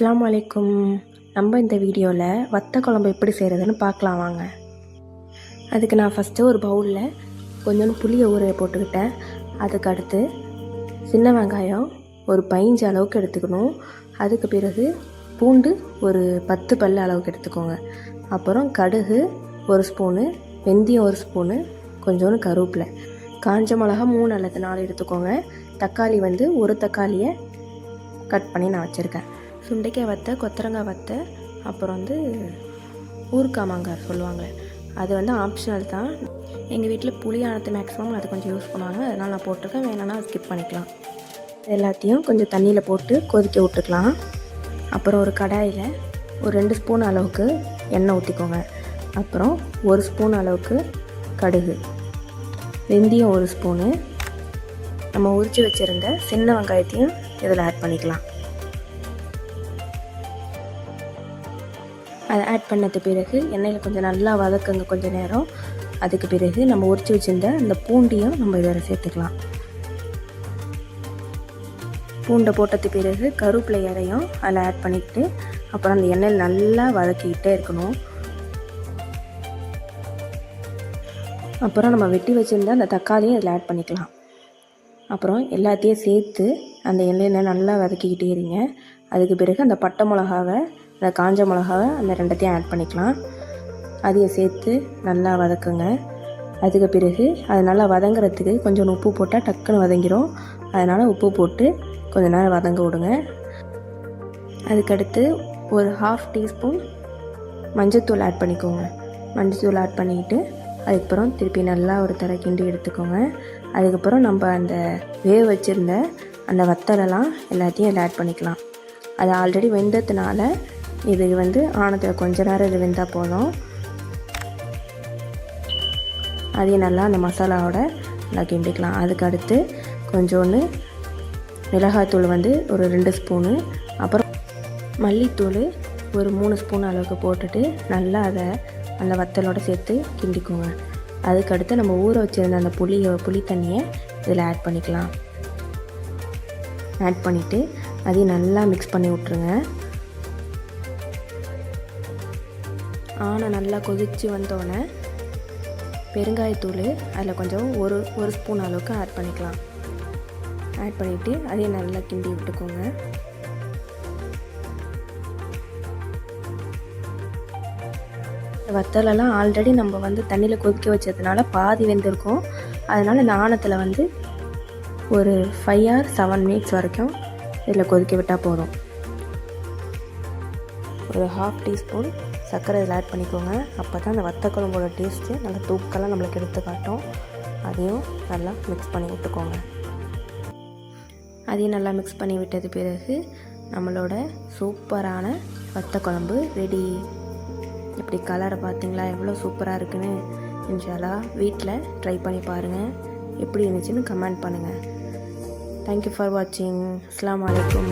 அஸ்லாம் அலைக்கும். நம்ம இந்த வீடியோவில் வத்த குழம்பு எப்படி செய்கிறதுன்னு பார்க்கலாம் வாங்க. அதுக்கு நான் ஃபஸ்ட்டு ஒரு பவுலில் கொஞ்சோண்டு புளியை ஊற போட்டுக்கிட்டேன். அதுக்கு அடுத்து சின்ன வெங்காயம் ஒரு பதிஞ்சு அளவுக்கு எடுத்துக்கணும். அதுக்கு பிறகு பூண்டு ஒரு பத்து பல்லு அளவுக்கு எடுத்துக்கோங்க. அப்புறம் கடுகு ஒரு ஸ்பூனு வெந்தயம் ஒரு ஸ்பூனு கொஞ்சோண்டு கருவேப்பிலை. காஞ்ச மிளகா மூணு அல்லது நாலு எடுத்துக்கோங்க. தக்காளி வந்து ஒரு தக்காளியை கட் பண்ணி நான் வச்சுருக்கேன். சுண்டைக்காய் வத்தை கொத்தரங்காய் வத்தை அப்புறம் வந்து ஊறுக்காய் மாங்காய் சொல்லுவாங்க. அது வந்து ஆப்ஷனல் தான். எங்கள் வீட்டில் புளியானது மேக்ஸிமம் அது கொஞ்சம் யூஸ் பண்ணுவாங்க. அதனால் நான் போட்டிருக்கேன். வேணும்னா ஸ்கிப் பண்ணிக்கலாம். எல்லாத்தையும் கொஞ்சம் தண்ணியில் போட்டு கொதிக்க விட்டுக்கலாம். அப்புறம் ஒரு கடாயில் ஒரு ரெண்டு ஸ்பூன் அளவுக்கு எண்ணெய் ஊற்றிக்கோங்க அப்புறம் ஒரு ஸ்பூன் அளவுக்கு கடுகு. வெந்தயம் ஒரு ஸ்பூனு நம்ம உரித்து வச்சுருந்த சின்ன வெங்காயத்தையும் இதில் ஆட் பண்ணிக்கலாம். அதை ஆட் பண்ணது பிறகு எண்ணெயில் கொஞ்சம் நல்லா வதக்குங்க கொஞ்சம் நேரம். அதுக்கு பிறகு நம்ம உரித்து வச்சுருந்த அந்த பூண்டையும் நம்ம இதில் சேர்த்துக்கலாம். பூண்டை போட்டது பிறகு கருவேப்பிலை இறையும் அதில் ஆட் பண்ணிக்கிட்டு அப்புறம் அந்த எண்ணெயில் நல்லா வதக்கிக்கிட்டே இருக்கணும். அப்புறம் நம்ம வெட்டி வச்சுருந்த அந்த தக்காளியும் இதில் ஆட் பண்ணிக்கலாம். அப்புறம் எல்லாத்தையும் சேர்த்து அந்த எண்ணெயில் நல்லா வதக்கிக்கிட்டே இருங்க. அதுக்கு பிறகு அந்த பட்டை மிளகாவை அந்த காஞ்ச மிளகாவை அந்த ரெண்டத்தையும் ஆட் பண்ணிக்கலாம். அதையும் சேர்த்து நல்லா வதக்குங்க. அதுக்கு பிறகு அது நல்லா வதங்குறதுக்கு கொஞ்சம் உப்பு போட்டால் டக்குன்னு வதங்கிடும் அதனால் உப்பு போட்டு கொஞ்ச நேரம் வதங்க விடுங்க. அதுக்கடுத்து ஒரு ஹாஃப் டீஸ்பூன் மஞ்சத்தூள் ஆட் பண்ணிக்கோங்க. மஞ்சத்தூள் ஆட் பண்ணிக்கிட்டு அதுக்கப்புறம் திருப்பி நல்லா ஒரு தர கிண்டி எடுத்துக்கோங்க. அதுக்கப்புறம் நம்ம அந்த வேக வச்சுருந்த அந்த வத்தலெல்லாம் எல்லாத்தையும் அதில் ஆட் பண்ணிக்கலாம். அது ஆல்ரெடி வெந்ததுனால இது வந்து ஆனத்தில் கொஞ்ச நேரம் இது வெந்தால் போதும். அதையும் நல்லா அந்த மசாலாவோட நல்லா கிண்டிக்கலாம். அதுக்கு அடுத்து கொஞ்சோண்டு மிளகாத்தூள் வந்து ஒரு ரெண்டு ஸ்பூனு. அப்புறம் மல்லித்தூள் ஒரு மூணு ஸ்பூன் அளவுக்கு போட்டுட்டு நல்லா அதை அந்த வத்தலோடு சேர்த்து கிண்டிக்கோங்க. அதுக்கடுத்து நம்ம ஊற வச்சுருந்த அந்த புளி புளி தண்ணியை இதில் ஆட் பண்ணிக்கலாம். ஆட் பண்ணிவிட்டு அதையும் நல்லா மிக்ஸ் பண்ணி விட்ருங்க ஆனை நல்லா கொதித்து வந்தோடனே பெருங்காயத்தூள் அதில் கொஞ்சம் ஒரு ஒரு ஸ்பூன் அளவுக்கு ஆட் பண்ணிக்கலாம். ஆட் பண்ணிவிட்டு அதையும் நல்லா கிண்டி விட்டுக்கோங்க. வத்தலெல்லாம் ஆல்ரெடி நம்ம வந்து தண்ணியில் கொதிக்க வச்சதுனால பாதி வெந்திருக்கும். அதனால் இந்த ஆணத்தில் வந்து ஒரு ஃபைவ் ஆர் செவன் மினிட்ஸ் வரைக்கும் இதில் கொதிக்க விட்டால் போதும். ஒரு ஹாஃப் டீஸ்பூன் சர்க்கரை இதில் ஆட் பண்ணிக்கோங்க. அப்போ தான் அந்த வத்த குழம்போட டேஸ்ட்டு நல்லா தூக்கெல்லாம் நம்மளுக்கு எடுத்து காட்டும். அதையும் நல்லா மிக்ஸ் பண்ணி விட்டுக்கோங்க. அதையும் நல்லா மிக்ஸ் பண்ணி விட்டது பிறகு நம்மளோட சூப்பரான வத்த குழம்பு ரெடி இப்படி கலரை பார்த்தீங்களா எவ்வளோ சூப்பராக இருக்குன்னு இன்ஷாலா வீட்டில் ட்ரை பண்ணி பாருங்கள் எப்படி இருந்துச்சுன்னு கமெண்ட் பண்ணுங்கள் தேங்க்யூ ஃபார் வாட்சிங் அஸ்லாம் வலைக்கம்